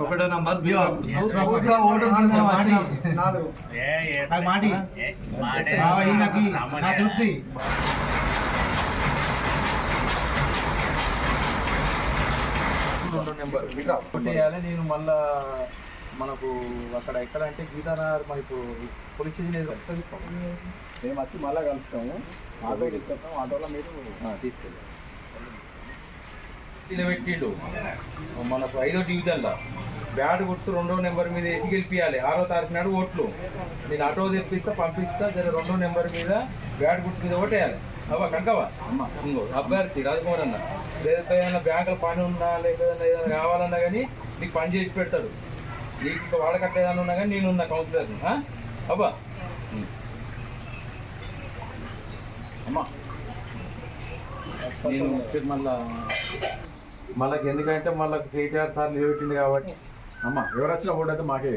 ఒకటో నంబరు. మాటి. నా తృప్తి. నెంబర్. నేను మళ్ళా మనకు అక్కడ ఎక్కడ అంటే గీతానగర్ మనకు పోలీస్ స్టేషన్ ఏదో మేము వచ్చి మళ్ళీ కలుస్తాము. ఆటో తీసుకొస్తాం ఆటోలో మీరు తీసుకెళ్ళి. నిలబెట్టిండు మనకు ఐదో డివిజన్లో. బ్యాట్ గుర్తు రెండో నెంబర్ మీద వేసి గెలిపియాలి. ఆరో తారీఖు నాడు ఓట్లు. నేను ఆటో తెప్పిస్తా పంపిస్తా జర రెండో నెంబర్ మీద బ్యాట్ గుర్తు మీద ఓటేయాలి అవ్వ కంకవా ఇంకో అభ్యర్థి రాజకుమార్ అన్న. లేకపోతే ఏదైనా బ్యాంకులో పని ఉన్నా లేకపోతే ఏదైనా కావాలన్నా కానీ నీకు పని చేసి పెడతాడు. నీకు ఇంకా వాడకట్ట ఏదైనా ఉన్నా కానీ నేను ఉన్నా కౌన్సిలర్ అబ్బా. అమ్మా. నేను మళ్ళా మళ్ళీ ఎందుకంటే మళ్ళీ కేటీఆర్ సార్ నిలబెట్టింది కాబట్టి. అమ్మ ఎవరు వచ్చినా అయితే మాకే.